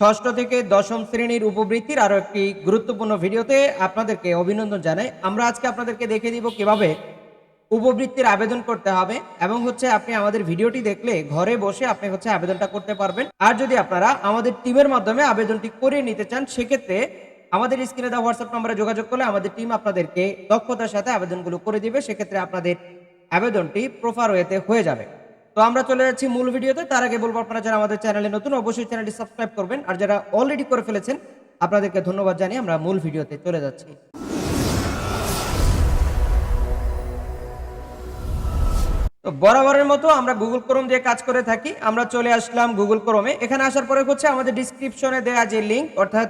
ষষ্ঠ থেকে দশম শ্রেণির উপবৃত্তির আরও একটি গুরুত্বপূর্ণ ভিডিওতে আপনাদেরকে অভিনন্দন জানাই। আমরা আজকে আপনাদেরকে দেখে দিব কীভাবে উপবৃত্তির আবেদন করতে হবে এবং হচ্ছে আপনি আমাদের ভিডিওটি দেখলে ঘরে বসে আপনি হচ্ছে আবেদনটা করতে পারবেন। আর যদি আপনারা আমাদের টিমের মাধ্যমে আবেদনটি করে নিতে চান, সেক্ষেত্রে আমাদের স্ক্রিনে দেওয়া হোয়াটসঅ্যাপ নম্বরে যোগাযোগ করলে আমাদের টিম আপনাদেরকে দক্ষতার সাথে আবেদনগুলো করে দিবে। সেক্ষেত্রে আপনাদের আবেদনটি প্রপার ওয়েতে হয়ে যাবে। তো আমরা চলে যাচ্ছি মূল ভিডিওতে। তার আগে বলব আপনারা যারা আমাদের চ্যানেলে নতুন, অবশ্যই চ্যানেলটি সাবস্ক্রাইব করবেন। আর যারা অলরেডি করে ফেলেছেন, আপনাদেরকে ধন্যবাদ জানিয়ে আমরা মূল ভিডিওতে চলে যাচ্ছি। তো বরাবরের মতো আমরা গুগল ক্রোম দিয়ে কাজ করে থাকি। আমরা চলে আসলাম গুগল ক্রোমে এখানে আসার পরে হচ্ছে আমাদের ডিসক্রিপশনে দেওয়া যে লিঙ্ক অর্থাৎ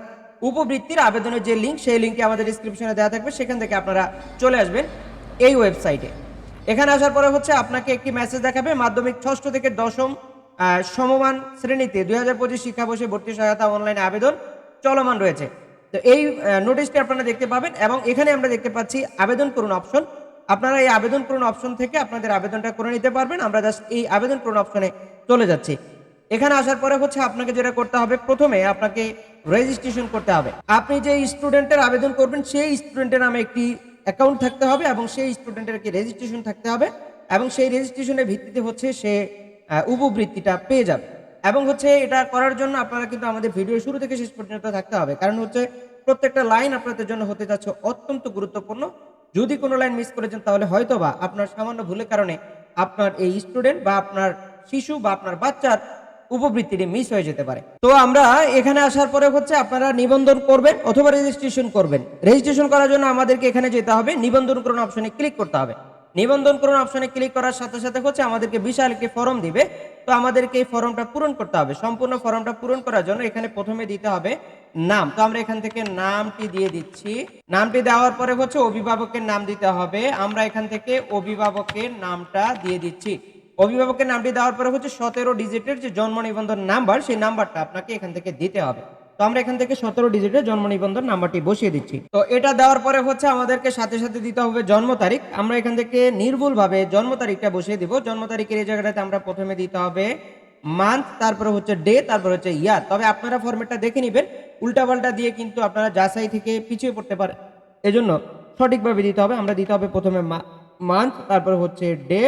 উপবৃত্তির আবেদনের যে লিঙ্ক সেই লিঙ্কটি আমাদের ডিসক্রিপশনে দেওয়া থাকবে। সেখান থেকে আপনারা চলে আসবেন এই ওয়েবসাইটে এখানে আসার পরে হচ্ছে আপনাকে একটি মেসেজ দেখাবে, মাধ্যমিক ষষ্ঠ থেকে দশম সমমান শ্রেণীতে দুই হাজার পঁচিশ শিক্ষাবর্ষে ভর্তি সহায়তা অনলাইনে আবেদন চলমান রয়েছে। তো এই নোটিশটি আপনারা দেখতে পাবেন এবং এখানে আমরা দেখতে পাচ্ছি আবেদন করুন অপশন আপনারা এই আবেদন করুন অপশন থেকে আপনাদের আবেদনটা করে নিতে পারবেন। আমরা জাস্ট এই আবেদন করুন অপশনে চলে যাচ্ছি। এখানে আসার পরে হচ্ছে আপনাকে যেটা করতে হবে, প্রথমে আপনাকে রেজিস্ট্রেশন করতে হবে। আপনি যে স্টুডেন্টের আবেদন করবেন, সেই স্টুডেন্টের নামে একটি অ্যাকাউন্ট থাকতে হবে এবং সেই স্টুডেন্টের একটি রেজিস্ট্রেশন থাকতে হবে এবং সেই রেজিস্ট্রেশনের ভিত্তিতে হচ্ছে সে উপবৃত্তিটা পেয়ে যাবে। এবং হচ্ছে এটা করার জন্য আপনারা কিন্তু আমাদের ভিডিও শুরু থেকে শেষ পর্যন্ত থাকতে হবে। কারণ হচ্ছে প্রত্যেকটা লাইন আপনাদের জন্য হতে যাচ্ছে অত্যন্ত গুরুত্বপূর্ণ। যদি কোনো লাইন মিস করেছেন তাহলে হয়তোবা আপনার সামান্য ভুলের কারণে আপনার এই স্টুডেন্ট বা আপনার শিশু বা আপনার বাচ্চার উপবৃত্তিটি মিস হয়ে যেতে পারে। তো আমরা এখানে আসার পরে হচ্ছে আপনারা নিবন্ধন করবেন অথবা রেজিস্ট্রেশন করবেন। রেজিস্ট্রেশন করার জন্য আমাদেরকে এখানে যেতে হবে নিবন্ধন করুন অপশনে ক্লিক করতে হবে। নিবন্ধন করুন অপশনে ক্লিক করার সাথে সাথে হচ্ছে আমাদেরকে বিশাল একটি ফর্ম দিবে। তো আমাদেরকে এই ফর্মটা পূরণ করতে হবে। সম্পূর্ণ ফর্মটা পূরণ করার জন্য এখানে প্রথমে দিতে হবে নাম। তো আমরা এখান থেকে নামটি দিয়ে দিচ্ছি। নামটি দেওয়ার পরে হচ্ছে অভিভাবকের নাম দিতে হবে। আমরা এখান থেকে অভিভাবকের নামটা দিয়ে দিচ্ছি। অভিভাবকের নামটি দেওয়ার পরে হচ্ছে সতেরো ডিজিটের যে জন্ম নিবন্ধন নাম্বার, সেই নাম্বারটা আপনাকে এখান থেকে দিতে হবে। তো আমরা এখান থেকে সতেরো ডিজিটের জন্ম নিবন্ধন নাম্বারটি বসিয়ে দিচ্ছি। তো এটা দেওয়ার পরে হচ্ছে আমাদেরকে সাথে সাথে দিতে হবে জন্ম তারিখ। আমরা এখান থেকে নির্ভুলভাবে জন্ম তারিখটা বসিয়ে দিব। জন্ম তারিখের এই জায়গাটাতে আমরা প্রথমে দিতে হবে মান্থ তারপরে হচ্ছে ডে তারপরে হচ্ছে ইয়ার তবে আপনারা ফরম্যাটটা দেখে নেবেন। উল্টাপাল্টা দিয়ে কিন্তু আপনারা যাচাই থেকে পিছিয়ে পড়তে পারেন। এজন্য সঠিকভাবে দিতে হবে। আমরা দিতে হবে প্রথমে মান্থ তারপরে হচ্ছে ডে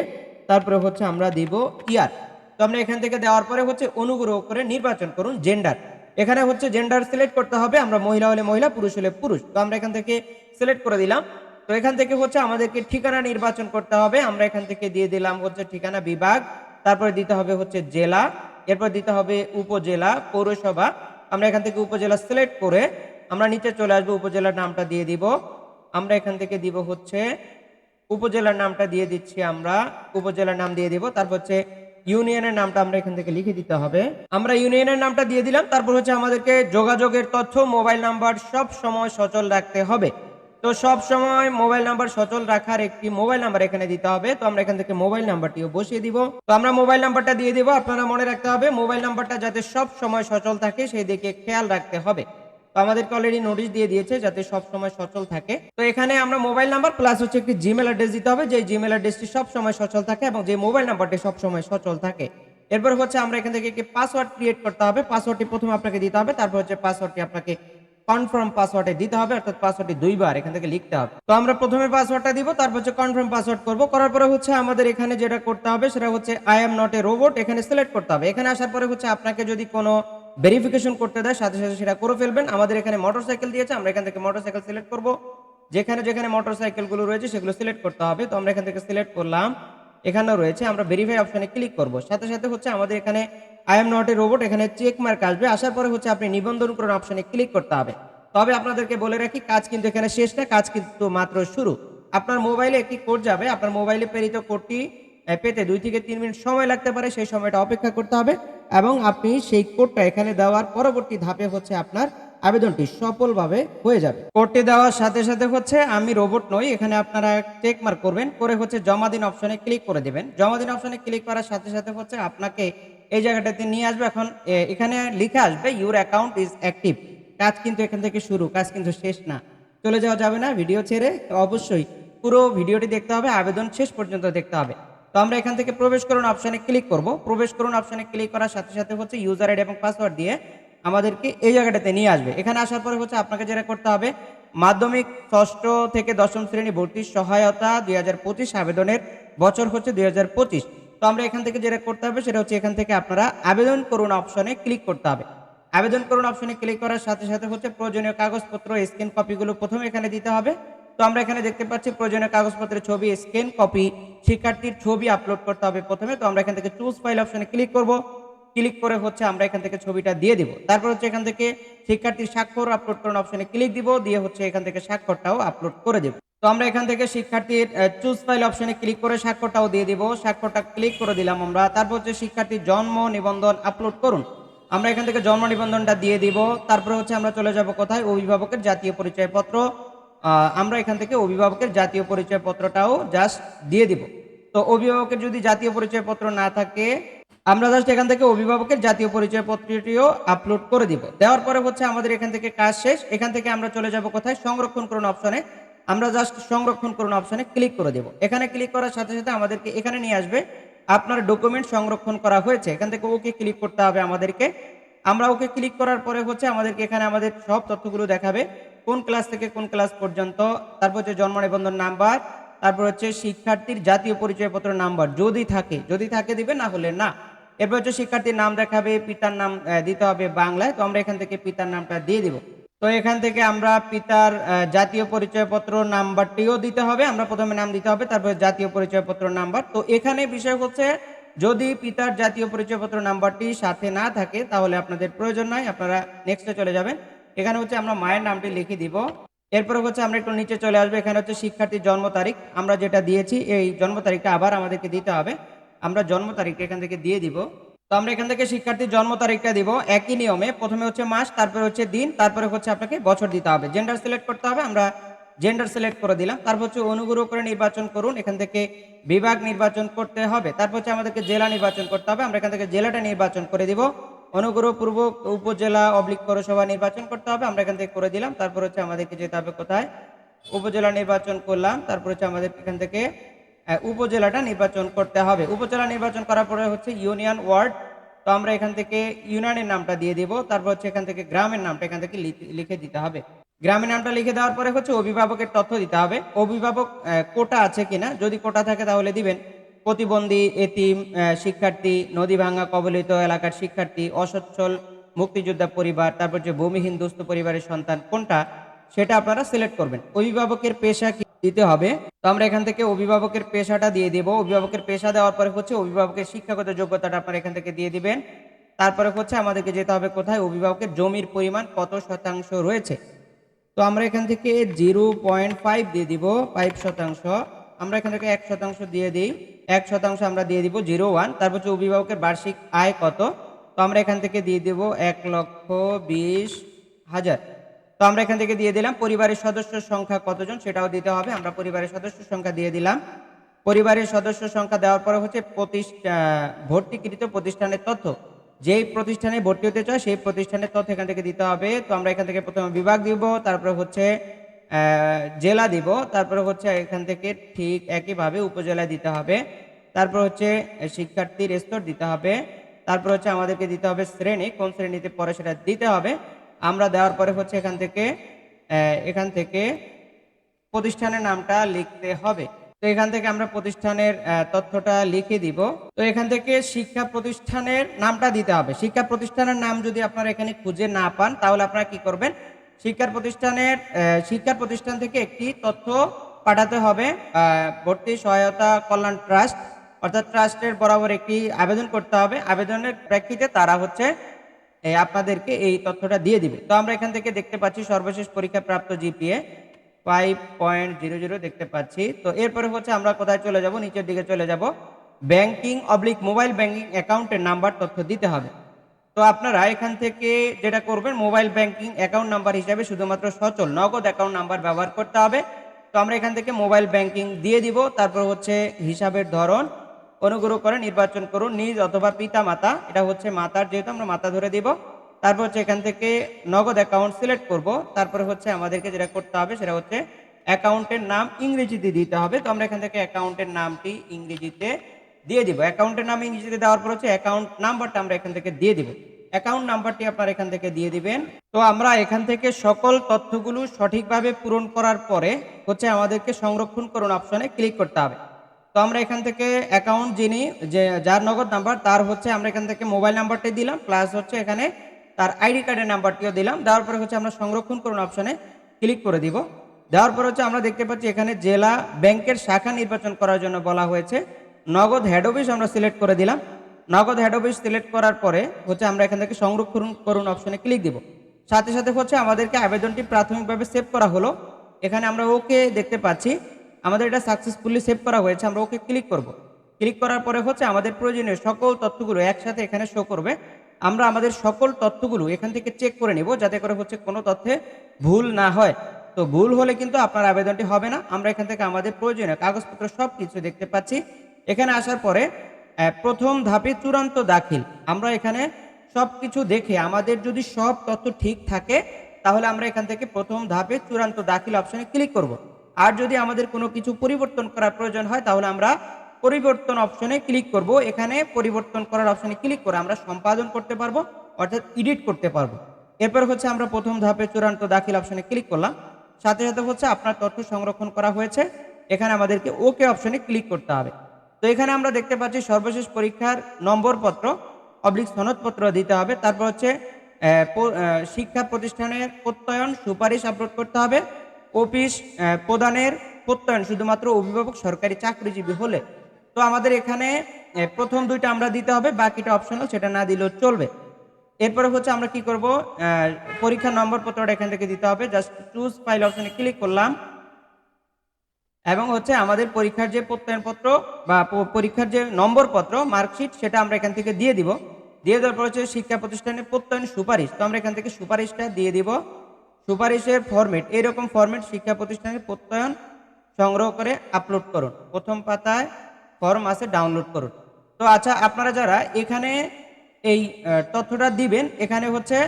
তারপরে হচ্ছে আমরা দিব ইয়ার। তো আমরা এখান থেকে দেওয়ার পরে হচ্ছে অনুগ্রহ করে নির্বাচন করুন জেন্ডার এখানে হচ্ছে জেন্ডার সিলেক্ট করতে হবে, আমরা মহিলা হলে মহিলা, পুরুষ হলে পুরুষ। তো আমরা এখান থেকে সিলেক্ট করে দিলাম। তো এখান থেকে হচ্ছে আমাদেরকে ঠিকানা নির্বাচন করতে হবে, আমরা এখান থেকে দিয়ে দিলাম হচ্ছে ঠিকানা বিভাগ, তারপরে দিতে হবে হচ্ছে জেলা, এরপর দিতে হবে উপজেলা, পৌরসভা। আমরা এখান থেকে উপজেলা সিলেক্ট করে আমরা নিচে চলে আসব, উপজেলার নামটা দিয়ে দিব। আমরা এখান থেকে দিব হচ্ছে উপজেলার নামটা দিয়ে দিচ্ছি আমরা। উপজেলার নাম দিয়ে দিব। তারপর হচ্ছে ইউনিয়নের নামটা আমরা এখান থেকে লিখে দিতে হবে। আমরা ইউনিয়নের নামটা দিয়ে দিলাম। তারপর হচ্ছে আমাদেরকে যোগাযোগের তথ্য মোবাইল নাম্বার সব সময় সচল রাখতে হবে। তো সব সময় মোবাইল নাম্বার সচল রাখার একটি মোবাইল নাম্বার এখানে দিতে হবে। তো আমরা এখান থেকে মোবাইল নাম্বারটিও বসিয়ে দিব। তো আমরা মোবাইল নাম্বারটা দিয়ে দিব। আপনারা মনে রাখতে হবে মোবাইল নাম্বারটা যাতে সব সময় সচল থাকে, সেই দিকে খেয়াল রাখতে হবে। তো আমাদেরকে অলরেডি নোটিশ দিয়ে দিয়েছে যাতে সব সময় সচল থাকে। তো এখানে আমরা মোবাইল নাম্বার প্লাস হচ্ছে একটি জিমেল অ্যাড্রেস দিতে হবে যে জিমেল অ্যাড্রেসটি সব সময় সচল থাকে এবং যে মোবাইল নাম্বারটি সব সময় সচল থাকে। এরপর হচ্ছে আমরা এখান থেকে একটি পাসওয়ার্ড ক্রিয়েট করতে হবে। পাসওয়ার্ডটি প্রথমে আপনাকে দিতে হবে, তারপর হচ্ছে পাসওয়ার্ডটি আপনাকে কনফার্ম পাসওয়ার্ডে দিতে হবে, অর্থাৎ পাসওয়ার্ডটি দুইবার এখান থেকে লিখতে হবে। তো আমরা প্রথমে পাসওয়ার্ডটা দিব, তারপর হচ্ছে কনফার্ম পাসওয়ার্ড করব। করার পরে হচ্ছে আমাদের এখানে যেটা করতে হবে, সেটা হচ্ছে I am not a robot এখানে সিলেক্ট করতে হবে। এখানে আসার পরে হচ্ছে আপনাকে যদি কোনো ভেরিফিকেশন করতে দেয়, সাথে সাথে সেটা করে ফেলবেন। আমাদের এখানে মোটরসাইকেল দিয়েছে, আমরা এখান থেকে মোটরসাইকেল সিলেক্ট করব। যেখানে যেখানে মোটরসাইকেলগুলো রয়েছে, সেগুলো সিলেক্ট করতে হবে। তো আমরা এখান থেকে সিলেক্ট করলাম। এখানেও রয়েছে, আমরা ভেরিফাই অপশানে ক্লিক করব। সাথে সাথে হচ্ছে আমাদের এখানে I am not a robot এখানে চেক মার্ক আসবে। আসার পরে হচ্ছে আপনি নিবন্ধন করুন অপশনে ক্লিক করতে হবে। তবে আপনাদেরকে বলে রাখি, কাজ কিন্তু এখানে শেষ না, কাজ কিন্তু মাত্র শুরু। আপনার মোবাইলে একটি কোড যাবে, আপনার মোবাইলে প্রেরিত কোডটি পেতে দুই থেকে তিন মিনিট সময় লাগতে পারে, সেই সময়টা অপেক্ষা করতে হবে। এবং আপনি সেই কোডটা এখানে দেওয়ার পরবর্তী ধাপে হচ্ছে আপনার আবেদনটি সফলভাবে হয়ে যাবে। কোডটি দেওয়ার সাথে সাথে হচ্ছে আমি রোবট নই, এখানে আপনারা চেক মার্ক করবেন, করে হচ্ছে জমা দিন অপশনে ক্লিক করে দেবেন। জমা দিন অপশনে ক্লিক করার সাথে সাথে হচ্ছে আপনাকে এই জায়গাটাতে নিয়ে আসবে। এখন এখানে লিখে আসবে ইউর অ্যাকাউন্ট ইজ অ্যাক্টিভ কাজ কিন্তু এখান থেকে শুরু, কাজ কিন্তু শেষ না। চলে যাওয়া যাবে না ভিডিও ছেড়ে। অবশ্যই পুরো ভিডিওটি দেখতে হবে, আবেদন শেষ পর্যন্ত দেখতে হবে। তো আমরা এখান থেকে প্রবেশ করুন অপশানে ক্লিক করব। প্রবেশ করুন অপশানে ক্লিক করার সাথে সাথে হচ্ছে ইউজার আইডি এবং পাসওয়ার্ড দিয়ে আমাদেরকে এই জায়গাটাতে নিয়ে আসবে। এখানে আসার পরে হচ্ছে আপনাকে যেটা করতে হবে, মাধ্যমিক, ষষ্ঠ থেকে দশম শ্রেণি ভর্তির সহায়তা দুই হাজার পঁচিশ আবেদনের বছর হচ্ছে দুই হাজার পঁচিশ। তো আমরা এখান থেকে যেটা করতে হবে সেটা হচ্ছে এখান থেকে আপনারা আবেদন করুন অপশনে ক্লিক করতে হবে। আবেদন করুন অপশনে ক্লিক করার সাথে সাথে হচ্ছে প্রয়োজনীয় কাগজপত্র, স্ক্যান কপিগুলো প্রথমে এখানে দিতে হবে। তো আমরা এখানে দেখতে পাচ্ছি প্রয়োজনীয় কাগজপত্রের ছবি স্ক্যান কপি শিক্ষার্থীর ছবি আপলোড করতে হবে প্রথমে। তো আমরা এখান থেকে চুজ ফাইল অপশনে ক্লিক করব। ক্লিক করে হচ্ছে আমরা এখান থেকে ছবিটা দিয়ে দিব। তারপর হচ্ছে এখান থেকে শিক্ষার্থীর স্বাক্ষর আপলোড করুন অপশনে ক্লিক দিব, দিয়ে হচ্ছে এখান থেকে স্বাক্ষরটাও আপলোড করে দেব। তো আমরা এখান থেকে শিক্ষার্থীর চুজ ফাইল অপশনে ক্লিক করে স্বাক্ষরটাও দিয়ে দিব। স্বাক্ষরটা ক্লিক করে দিলাম আমরা। তারপর হচ্ছে শিক্ষার্থীর জন্ম নিবন্ধন আপলোড করুন। আমরা এখান থেকে জন্ম নিবন্ধনটা দিয়ে দিব। তারপরে হচ্ছে আমরা চলে যাব কোথায়? অভিভাবকের জাতীয় পরিচয়পত্র। আমরা এখান থেকে অভিভাবকের জাতীয় পরিচয়পত্রটাও জাস্ট দিয়ে দিব। তো অভিভাবকের যদি জাতীয় পরিচয়পত্র না থাকে, আমরা জাস্ট এখান থেকে অভিভাবকের জাতীয় পরিচয়পত্রটিও আপলোড করে দিব। দেওয়ার পরে হচ্ছে আমাদের এখান থেকে কাজ শেষ। এখান থেকে আমরা চলে যাব কোথায়? সংরক্ষণ করুন অপশনে আমরা জাস্ট সংরক্ষণ করুন অপশনে ক্লিক করে দেব। এখানে ক্লিক করার সাথে সাথে আমাদেরকে এখানে নিয়ে আসবে। আপনার ডকুমেন্ট সংরক্ষণ করা হয়েছে। এখান থেকে ওকে ক্লিক করতে হবে আমাদেরকে। আমরা ওকে ক্লিক করার পরে হচ্ছে আমাদেরকে এখানে আমাদের সব তথ্যগুলো দেখাবে। কোন ক্লাস থেকে কোন ক্লাস পর্যন্ত, তারপর হচ্ছে জন্ম নিবন্ধন নাম্বার, তারপর হচ্ছে শিক্ষার্থীর জাতীয় পরিচয়পত্র নাম্বার, যদি থাকে যদি থাকে দিবে, না হলে না। এরপর হচ্ছে শিক্ষার্থীর নাম দেখাবে, পিতার নাম দিতে হবে বাংলায়, তো আমরা এখান থেকে পিতার নামটা দিয়ে দিব। তো এখান থেকে আমরা পিতার জাতীয় পরিচয়পত্র নাম্বারটিও দিতে হবে, আমরা প্রথমে নাম দিতে হবে, তারপর জাতীয় পরিচয়পত্র নাম্বার। তো এখানে বিষয় হচ্ছে, যদি পিতার জাতীয় পরিচয়পত্র নাম্বারটি সাথে না থাকে, তাহলে আপনাদের প্রয়োজন নাই, আপনারা নেক্সটে চলে যাবেন। এখানে হচ্ছে আমরা মায়ের নামটি লিখে দিব। এরপরে হচ্ছে আমরা একটু নিচে চলে আসব। এখানে হচ্ছে শিক্ষার্থীর জন্ম তারিখ। আমরা যেটা দিয়েছি, এই জন্ম তারিখটা আবার আমাদেরকে দিতে হবে। আমরা জন্ম তারিখটা এখান থেকে দিয়ে দিব। তো আমরা এখান থেকে শিক্ষার্থীর জন্ম তারিখটা দিব একই নিয়মে। প্রথমে হচ্ছে মাস, তারপরে হচ্ছে দিন, তারপরে হচ্ছে আপনাকে বছর দিতে হবে। জেন্ডার সিলেক্ট করতে হবে, আমরা জেন্ডার সিলেক্ট করে দিলাম। তারপর হচ্ছে অনুগ্রহ করে নির্বাচন করুন। এখান থেকে বিভাগ নির্বাচন করতে হবে। তারপর হচ্ছে আমাদেরকে জেলা নির্বাচন করতে হবে। আমরা এখান থেকে জেলাটা নির্বাচন করে দিব। অনুগ্রহপূর্বক উপজেলা অবলিক পৌরসভা নির্বাচন করতে হবে। আমরা এখান থেকে করে দিলাম। তারপর হচ্ছে আমাদেরকে যেতে হবে কোথায়? উপজেলা নির্বাচন করলাম। তারপর হচ্ছে আমাদের এখান থেকে উপজেলাটা নির্বাচন করতে হবে। উপজেলা নির্বাচন করার পরে হচ্ছে ইউনিয়ন ওয়ার্ড। তো আমরা এখান থেকে ইউনিয়নের নামটা দিয়ে দিব। তারপর হচ্ছে এখান থেকে গ্রামের নামটা এখান থেকে লিখে- দিতে হবে। গ্রামের নামটা লিখে দেওয়ার পরে হচ্ছে অভিভাবকের তথ্য দিতে হবে। অভিভাবক কোটা আছে কিনা? যদি কোটা থাকে তাহলে দিবেন। প্রতিবন্ধী, এতিম শিক্ষার্থী, নদী ভাঙ্গা কবলিত এলাকার শিক্ষার্থী, অসচ্ছল মুক্তিযোদ্ধা পরিবার, তারপর যে ভূমিহীন দুস্থ পরিবারের সন্তান, কোনটা? সেটা আপনারা সিলেক্ট করবেন। অভিভাবকের পেশা কি দিতে হবে? তো আমরা এখান থেকে অভিভাবকের পেশাটা দিয়ে দেব। অভিভাবকের পেশা দেওয়ার পরে হচ্ছে অভিভাবকের শিক্ষাগত যোগ্যতাটা আপনারা এখান থেকে দিয়ে দিবেন। তারপরে হচ্ছে আমাদেরকে যেতে হবে কোথায়? অভিভাবকের জমির পরিমাণ কত শতাংশ রয়েছে? তো আমরা এখান থেকে জিরো পয়েন্ট ফাইভ দিয়ে দিব ফাইভ শতাংশ। আমরা এখান থেকে এক শতাংশ দিয়ে দিই। এক শতাংশ আমরা দিয়ে দিব জিরো ওয়ান। তারপর হচ্ছে অভিভাবকের বার্ষিক আয় কত? তো আমরা এখান থেকে দিয়ে দেব এক লক্ষ বিশ হাজার। তো আমরা এখান থেকে দিয়ে দিলাম পরিবারের সদস্য সংখ্যা কতজন সেটাও দিতে হবে। আমরা পরিবারের সদস্য সংখ্যা দিয়ে দিলাম। পরিবারের সদস্য সংখ্যা দেওয়ার পরে হচ্ছে প্রতিষ্ঠা, ভর্তিকৃত প্রতিষ্ঠানের তথ্য। যেই প্রতিষ্ঠানে ভর্তি হতে চায় সেই প্রতিষ্ঠানের তথ্য এখান থেকে দিতে হবে। তো আমরা এখান থেকে প্রথমে বিভাগ দিব। তারপরে হচ্ছে জেলা দিব। তারপরে হচ্ছে এখান থেকে ঠিক একইভাবে উপজেলা দিতে হবে। তারপর হচ্ছে শিক্ষার্থীর স্তর দিতে হবে। তারপর হচ্ছে আমাদেরকে দিতে হবে শ্রেণি। কোন শ্রেণীতে পরে সেটা দিতে হবে। আমরা দেওয়ার পরে হচ্ছে এখান থেকে এখান থেকে প্রতিষ্ঠানের নামটা লিখতে হবে। তো এখান থেকে আমরা প্রতিষ্ঠানের তথ্যটা লিখে দিব। তো এখান থেকে শিক্ষা প্রতিষ্ঠানের নামটা দিতে হবে। শিক্ষা প্রতিষ্ঠানের নাম যদি আপনারা এখানে খুঁজে না পান, তাহলে আপনারা কি করবেন? শিক্ষার প্রতিষ্ঠানের শিক্ষা প্রতিষ্ঠান থেকে একটি তথ্য পাঠাতে হবে। ভর্তি সহায়তা কল্যাণ ট্রাস্ট, অর্থাৎ ট্রাস্টের বরাবর একটি আবেদন করতে হবে। আবেদনের প্রেক্ষিতে তারা হচ্ছে আপনাদেরকে এই তথ্যটা দিয়ে দিবে। তো আমরা এখান থেকে দেখতে পাচ্ছি সর্বশেষ পরীক্ষা প্রাপ্ত GPA five point zero zero দেখতে পাচ্ছি। তো এরপরে হচ্ছে আমরা কোথায় চলে যাব? নিচের দিকে চলে যাব। ব্যাংকিং অবলিক মোবাইল ব্যাংকিং অ্যাকাউন্টের নাম্বার তথ্য দিতে হবে। তো আপনারা এখান থেকে যেটা করবেন মোবাইল ব্যাংকিং অ্যাকাউন্ট নাম্বার হিসাবে শুধুমাত্র সচল নগদ অ্যাকাউন্ট নাম্বার ব্যবহার করতে হবে। তো আমরা এখান থেকে মোবাইল ব্যাংকিং দিয়ে দিব। তারপর হচ্ছে হিসাবের ধরন, অনুগ্রহ করে নির্বাচন করুন, নিজ অথবা পিতা মাতা এটা হচ্ছে মাতার, যেহেতু আমরা মাতা ধরে দিব। তারপর হচ্ছে এখান থেকে নগদ অ্যাকাউন্ট সিলেক্ট করব। তারপরে হচ্ছে আমাদেরকে যেটা করতে হবে, সেটা হচ্ছে অ্যাকাউন্টের নাম ইংরেজিতে দিতে হবে। তো আমরা এখান থেকে অ্যাকাউন্টের নামটি ইংরেজিতে দিয়ে দিব। অ্যাকাউন্টের নাম ইংরেজিতে দেওয়ার পর হচ্ছে অ্যাকাউন্ট নাম্বারটা আমরা এখান থেকে দিয়ে দিব। অ্যাকাউন্ট নাম্বারটি আপনার এখান থেকে দিয়ে দিবেন। তো আমরা এখান থেকে সকল তথ্যগুলো সঠিকভাবে পূরণ করার পরে হচ্ছে আমাদেরকে সংরক্ষণ করুন অপশনে ক্লিক করতে হবে। তো আমরা এখান থেকে অ্যাকাউন্ট যিনি, যে, যার নগদ নাম্বার তার হচ্ছে আমরা এখান থেকে মোবাইল নাম্বারটি দিলাম প্লাস হচ্ছে এখানে তার আইডি কার্ডের নাম্বারটিও দিলাম। দেওয়ার পরে হচ্ছে আমরা সংরক্ষণ করুন অপশনে ক্লিক করে দিব। দেওয়ার পর হচ্ছে আমরা দেখতে পাচ্ছি এখানে জেলা ব্যাংকের শাখা নির্বাচন করার জন্য বলা হয়েছে। নগদ হেড অফিস আমরা সিলেক্ট করে দিলাম। নগদ হেড অফিস সিলেক্ট করার পরে হচ্ছে আমরা এখান থেকে সংরক্ষণ করুন অপশনে ক্লিক দিব। সাথে সাথে হচ্ছে আমাদেরকে আবেদনটি প্রাথমিকভাবে সেভ করা হলো। এখানে আমরা ওকে দেখতে পাচ্ছি। আমাদের এটা সাকসেসফুলি সেভ করা হয়েছে, আমরা ওকে ক্লিক করব। ক্লিক করার পরে হচ্ছে আমাদের প্রয়োজনীয় সকল তথ্যগুলো একসাথে এখানে শো করবে। আমরা আমাদের সকল তথ্যগুলো এখান থেকে চেক করে নেব যাতে করে হচ্ছে কোনো তথ্যে ভুল না হয়। তো ভুল হলে কিন্তু আপনার আবেদনটি হবে না। আমরা এখান থেকে আমাদের প্রয়োজনীয় কাগজপত্র সব কিছু দেখতে পাচ্ছি। এখানে আসার পরে প্রথম ধাপে চূড়ান্ত দাখিল। আমরা এখানে সব কিছু দেখে, আমাদের যদি সব তথ্য ঠিক থাকে, তাহলে আমরা এখান থেকে প্রথম ধাপে চূড়ান্ত দাখিল অপশনে ক্লিক করব। আর যদি আমাদের কোনো কিছু পরিবর্তন করার প্রয়োজন হয়, তাহলে আমরা পরিবর্তন অপশনে ক্লিক করব। এখানে পরিবর্তন করার অপশনে ক্লিক করে আমরা সম্পাদন করতে পারব, অর্থাৎ এডিট করতে পারব। এরপর হচ্ছে আমরা প্রথম ধাপে চূড়ান্ত দাখিল অপশনে ক্লিক করলাম। সাথে সাথে হচ্ছে আপনার তথ্য সংরক্ষণ করা হয়েছে। এখানে আমাদেরকে ওকে অপশনে ক্লিক করতে হবে। তো এখানে আমরা দেখতে পাচ্ছি সর্বশেষ পরীক্ষার নম্বরপত্র অবলিক সনদপত্র দিতে হবে। তারপর হচ্ছে শিক্ষা প্রতিষ্ঠানের প্রত্যয়ন সুপারিশ আপলোড করতে হবে। অফিস প্রদানের প্রত্যয়ন শুধুমাত্র অভিভাবক সরকারি চাকরিজীবী হলে। তো আমাদের এখানে প্রথম দুইটা আমরা দিতে হবে, বাকিটা অপশনাল সেটা না দিলেও চলবে। এরপরে হচ্ছে আমরা কি করব? পরীক্ষার নম্বরপত্রটা এখান থেকে দিতে হবে। জাস্ট চুজ ফাইল অপশনে ক্লিক করলাম। এবং হচ্ছে আমাদের পরীক্ষার যে প্রত্যয়নপত্র বা পরীক্ষার যে নম্বরপত্র, মার্কশিট, সেটা আমরা এখান থেকে দিয়ে দিব। দিয়ে দেওয়ার পর হচ্ছে শিক্ষা প্রতিষ্ঠানের প্রত্যয়ন সুপারিশ। তো আমরা এখান থেকে সুপারিশটা দিয়ে দিব। সুপারিশের ফরম্যাট এইরকম ফরম্যাট শিক্ষা প্রতিষ্ঠানের প্রত্যয়ন সংগ্রহ করে আপলোড করুন। প্রথম পাতায় ফর্ম আছে ডাউনলোড করুন। তো আচ্ছা আপনারা যারা এখানে এই তথ্যটা দিবেন, এখানে হচ্ছে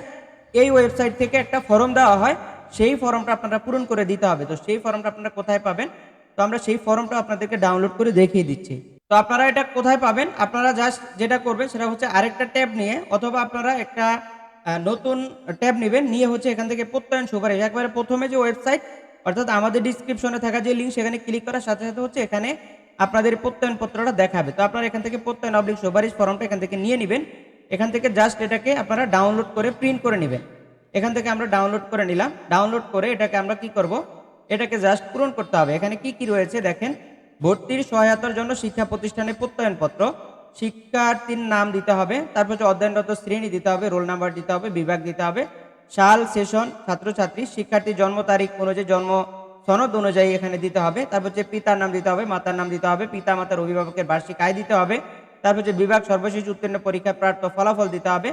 এই ওয়েবসাইট থেকে একটা ফর্ম দেওয়া হয়। সেই ফর্মটা আপনারা পূরণ করে দিতে হবে। তো সেই ফর্মটা আপনারা কোথায় পাবেন? তো আমরা সেই ফর্মটা আপনাদেরকে ডাউনলোড করে দেখিয়ে দিচ্ছি। তো আপনারা এটা কোথায় পাবেন? আপনারা জাস্ট যেটা করবেন সেটা হচ্ছে আরেকটা ট্যাব নিয়ে অথবা আপনারা একটা নতুন ট্যাব নেবেন, নিয়ে হচ্ছে এখান থেকে প্রত্যয়ন সুপারিশ একবারে প্রথমে যে ওয়েবসাইট অর্থাৎ আমাদের ডিসক্রিপশনে থাকা যে লিঙ্ক সেখানে ক্লিক করার সাথে সাথে হচ্ছে এখানে আপনাদের প্রত্যয়ন পত্রটা দেখাবে। তো আপনারা এখান থেকে প্রত্যয়ন অবলিক সুপারিশ ফর্মটা এখান থেকে নিয়ে নেবেন। এখান থেকে জাস্ট এটাকে আপনারা ডাউনলোড করে প্রিন্ট করে নেবেন। এখান থেকে আমরা ডাউনলোড করে নিলাম। ডাউনলোড করে এটাকে আমরা কি করব? এটাকে জাস্ট পূরণ করতে হবে। এখানে কি কি রয়েছে? দেখেন, ভর্তির সহায়তার জন্য শিক্ষা প্রতিষ্ঠানে প্রত্যয়নপত্র, শিক্ষার্থীর নাম দিতে হবে, তারপর হচ্ছে অধ্যয়নরত শ্রেণি দিতে হবে, রোল নাম্বার দিতে হবে, বিভাগ দিতে হবে, সাল, সেশন, ছাত্রছাত্রী, শিক্ষার্থীর জন্ম তারিখ অনুযায়ী জন্ম সনদ অনুযায়ী এখানে দিতে হবে, তারপর হচ্ছে পিতার নাম দিতে হবে, মাতার নাম দিতে হবে পিতা মাতার অভিভাবকের বার্ষিক আয় দিতে হবে, তারপর হচ্ছে বিভাগ সর্বশেষ উত্তীর্ণ পরীক্ষা প্রাপ্ত ফলাফল দিতে হবে,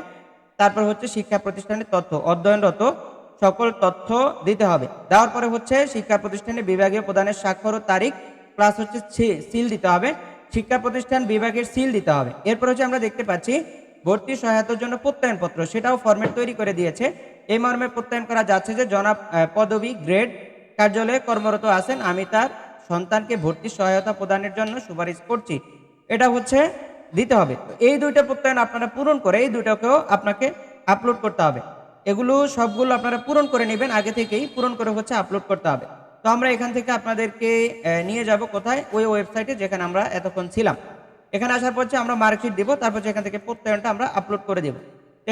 তারপর হচ্ছে শিক্ষা প্রতিষ্ঠানের তথ্য, অধ্যয়নরত সকল তথ্য দিতে হবে। দেওয়ার পরে হচ্ছে শিক্ষা প্রতিষ্ঠানে বিভাগীয় প্রদানের স্বাক্ষর ও তারিখ প্লাস হচ্ছে সিল দিতে হবে। শিক্ষা প্রতিষ্ঠান বিভাগের সিল দিতে হবে। এরপর হচ্ছে আমরা দেখতে পাচ্ছি, ভর্তি সহায়তার জন্য প্রত্যয়নপত্র, সেটাও ফরম্যাট তৈরি করে দিয়েছে। এই মর্মে প্রত্যয়ন করা যাচ্ছে যে, জনাব পদবী গ্রেড কার্যালয়ে কর্মরত আছেন, আমি তার সন্তানকে ভর্তি সহায়তা প্রদানের জন্য সুপারিশ করছি। এটা হচ্ছে দিতে হবে। এই দুইটা প্রত্যয়ন আপনারা পূরণ করে এই দুইটাকেও আপনাকে আপলোড করতে হবে। এগুলো সবগুলো আপনারা পূরণ করে নেবেন, আগে থেকেই পূরণ করে হচ্ছে আপলোড করতে হবে। তো আমরা এখান থেকে আপনাদেরকে নিয়ে যাব কোথায়? ওই ওয়েবসাইটে যেখানে আমরা এতক্ষণ ছিলাম। এখানে আসার পর আমরা মার্কশিট দিব, তারপর এখান থেকে প্রত্যয়নটা আমরা আপলোড করে দেবো।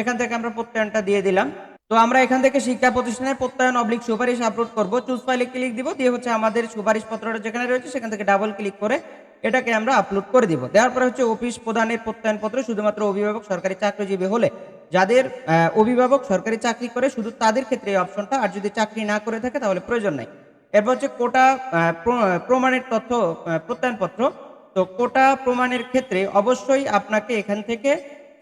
এখান থেকে আমরা প্রত্যয়নটা দিয়ে দিলাম। তো আমরা এখান থেকে শিক্ষা প্রতিষ্ঠানের প্রত্যয়ন অবলিক সুপারিশ আপলোড করব। চুজ ফাইলে ক্লিক দিব, দিয়ে হচ্ছে আমাদের সুপারিশ পত্রটা যেখানে রয়েছে, সেখান থেকে ডাবল ক্লিক করে এটাকে আমরা আপলোড করে দিব। দেওয়ার পরে হচ্ছে অফিস প্রদানের প্রত্যয়নপত্র শুধুমাত্র অভিভাবক, সরকারি চাকরিজীবী হলে যাদের অভিভাবক সরকারি চাকরি করে শুধু তাদের ক্ষেত্রে এই অপশনটা আর যদি চাকরি না করে থাকে তাহলে প্রয়োজন নাই। এরপর হচ্ছে কোটা প্রমাণের তথ্য প্রত্যয়নপত্র। তো কোটা প্রমাণের ক্ষেত্রে অবশ্যই আপনাকে এখান থেকে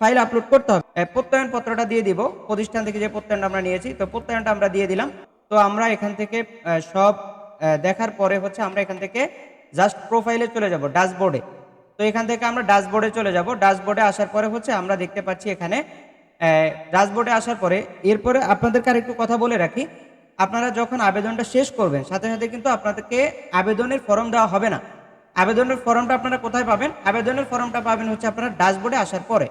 ফাইল আপলোড করতে হবে। আহ, প্রত্যয়ন পত্রটা দিয়ে দিব। প্রতিষ্ঠান থেকে যে প্রত্যয়নটা আমরা নিয়েছি তো প্রত্যয়নটা আমরা দিয়ে দিলাম। তো আমরা এখান থেকে সব দেখার পরে হচ্ছে আমরা এখান থেকে জাস্ট প্রোফাইলে চলে যাব ড্যাশবোর্ডে তো এখান থেকে আমরা ড্যাশবোর্ডে চলে যাব। ড্যাশবোর্ডে আসার পরে হচ্ছে আমরা দেখতে পাচ্ছি এখানে ড্যাশবোর্ডে আসার পরে, এরপরে আপনাদেরকে আর একটু কথা বলে রাখি। আপনারা যখন আবেদনটা শেষ করবেন, সাথে সাথে কিন্তু আপনাদেরকে আবেদনের ফর্ম দেওয়া হবে না। আবেদনের ফর্মটা আপনারা কোথায় পাবেন? আবেদনের ফর্মটা পাবেন হচ্ছে আপনারা ড্যাশবোর্ডে আসার পরে।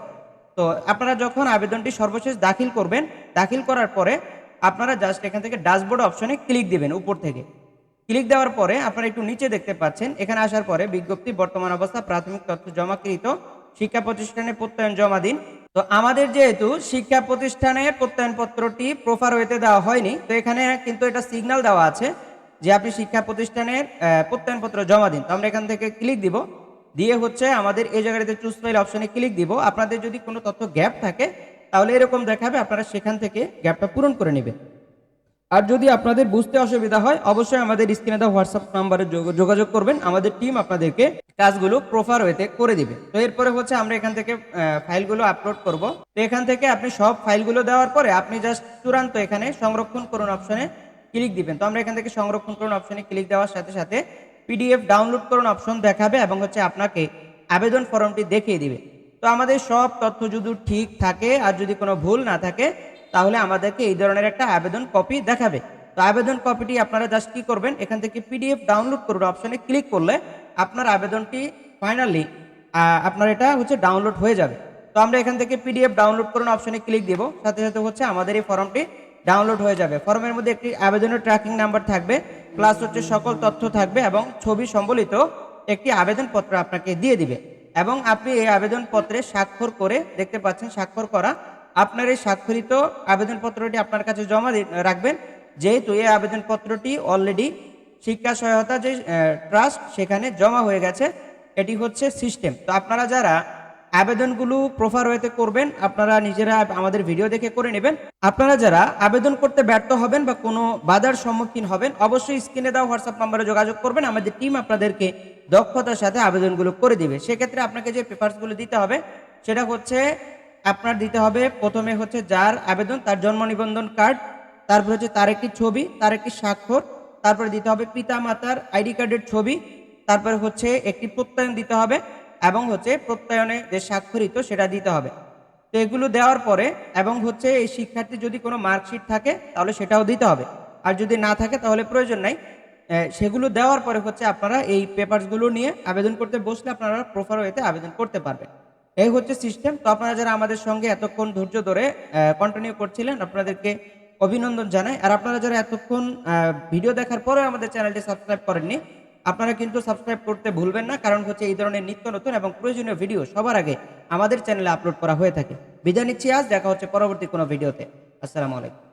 তো তো আপনারা যখন আবেদনটি সর্বশেষ দাখিল করবেন, দাখিল করার পরে আপনারা জাস্ট এখান থেকে ড্যাশবোর্ড অপশনে ক্লিক দিবেন উপর থেকে। ক্লিক দেওয়ার পরে আপনারা একটু নিচে দেখতে পাচ্ছেন, এখানে আসার পরে বিজ্ঞপ্তি, বর্তমান অবস্থা, প্রাথমিক তথ্য জমাকৃত শিক্ষা প্রতিষ্ঠানে প্রত্যয়ন, জমা দিন। তো আমাদের যেহেতু শিক্ষা প্রতিষ্ঠানে প্রত্যয়নপত্রটি প্রোফার ওয়েতে দেওয়া হয়নি, তো এখানে কিন্তু এটা সিগন্যাল দেওয়া আছে যে আপনি শিক্ষা প্রতিষ্ঠানের প্রত্যয়ন প্রত্যয়নপত্র জমা দিন। তো আমরা এখান থেকে ক্লিক দিব। দিয়ে হচ্ছে আমাদের এই জায়গাটাতে চুজ ফাইল অপশনে ক্লিক দিব। আপনাদের যদি কোনো তথ্য গ্যাপ থাকে, তাহলে এরকম দেখাবে, আপনারা সেখান থেকে গ্যাপটা পূরণ করে নেবেন। আর যদি আপনাদের বুঝতে অসুবিধা হয়, অবশ্যই আমাদের স্ক্রিনে দেওয়া হোয়াটসঅ্যাপ নাম্বারে যোগাযোগ করবেন। আমাদের টিম আপনাদেরকে কাজগুলো প্রপার ওয়েতে করে দিবে। তো এরপরে হচ্ছে আমরা এখান থেকে ফাইলগুলো আপলোড করব। তো এখান থেকে আপনি সব ফাইলগুলো দেওয়ার পরে আপনি জাস্ট চূড়ান্ত এখানে সংরক্ষণ করুন অপশনে ক্লিক দিবেন। তো আমরা এখান থেকে সংরক্ষণ করুন অপশনে ক্লিক দেওয়ার সাথে সাথে পিডিএফ ডাউনলোড করুন অপশন দেখাবে এবং হচ্ছে আপনাকে আবেদন ফর্মটি দেখিয়ে দিবে। তো আমাদের সব তথ্য যদি ঠিক থাকে আর যদি কোনো ভুল না থাকে তাহলে আমাদেরকে এই ধরনের একটা আবেদন কপি দেখাবে। তো আবেদন কপিটি আপনারা জাস্ট কি করবেন? এখান থেকে পিডিএফ ডাউনলোড করুন অপশনে ক্লিক করলে আপনার আবেদনটি ফাইনালি আপনার এটা হচ্ছে ডাউনলোড হয়ে যাবে। তো আমরা এখান থেকে পিডিএফ ডাউনলোড করুন অপশনে ক্লিক দিব। সাথে সাথে হচ্ছে আমাদের এই ফর্মটি ডাউনলোড হয়ে যাবে। ফর্মের মধ্যে একটি আবেদনের ট্র্যাকিং নাম্বার থাকবে প্লাস হচ্ছে সকল তথ্য থাকবে এবং ছবি সম্বলিত একটি আবেদনপত্র আপনাকে দিয়ে দিবে। এবং আপনি এই আবেদনপত্রে স্বাক্ষর করে, দেখতে পাচ্ছেন স্বাক্ষর করা আপনার এই স্বাক্ষরিত আবেদনপত্রটি আপনার কাছে জমা রাখবেন। যেহেতু এই আবেদনপত্রটি অলরেডি শিক্ষা সহায়তা যে ট্রাস্ট সেখানে জমা হয়ে গেছে, এটি হচ্ছে সিস্টেম তো আপনারা যারা আবেদনগুলো প্রফার ওয়েতে করবেন, আপনারা নিজেরা আমাদের ভিডিও দেখে করে নেবেন। আপনারা যারা আবেদন করতে ব্যর্থ হবেন বা কোনো বাধার সম্মুখীন হবেন, অবশ্যই স্ক্রিনে দেওয়া হোয়াটসঅ্যাপ নাম্বারে যোগাযোগ করবেন। আমাদের টিম আপনাদেরকে দক্ষতার সাথে আবেদনগুলো করে দিবে। সেক্ষেত্রে আপনাকে যে পেপারসগুলো দিতে হবে, সেটা হচ্ছে আপনার দিতে হবে। প্রথমে হচ্ছে যার আবেদন, তার জন্ম নিবন্ধন কার্ড, তারপর হচ্ছে তার একটি ছবি তার একটি স্বাক্ষর, তারপরে দিতে হবে পিতা মাতার আইডি কার্ডের ছবি, তারপরে হচ্ছে একটি প্রত্যয়ন দিতে হবে এবং হচ্ছে প্রত্যয়নে যে স্বাক্ষরিত সেটা দিতে হবে। তো এগুলো দেওয়ার পরে এবং হচ্ছে এই শিক্ষার্থী যদি কোনো মার্কশিট থাকে তাহলে সেটাও দিতে হবে। আর যদি না থাকে তাহলে প্রয়োজন নাই। সেগুলো দেওয়ার পরে হচ্ছে আপনারা এই পেপারসগুলো নিয়ে আবেদন করতে বসলে আপনারা প্রপার ওয়েতে আবেদন করতে পারবেন। এই হচ্ছে সিস্টেম। তো আপনারা যারা আমাদের সঙ্গে এতক্ষণ ধৈর্য ধরে কন্টিনিউ করছিলেন, আপনাদেরকে অভিনন্দন জানাই। আর আপনারা যারা এতক্ষণ ভিডিও দেখার পরে আমাদের চ্যানেলটি সাবস্ক্রাইব করেননি, আপনারা কিন্তু সাবস্ক্রাইব করতে ভুলবেন না। কারণ হচ্ছে এই ধরনের নিত্য নতুন এবং প্রয়োজনীয় ভিডিও সবার আগে আমাদের চ্যানেলে আপলোড করা হয়ে থাকে। বিদায় নিচ্ছি আজ, দেখা হচ্ছে পরবর্তী কোনো ভিডিওতে আসসালামু আলাইকুম।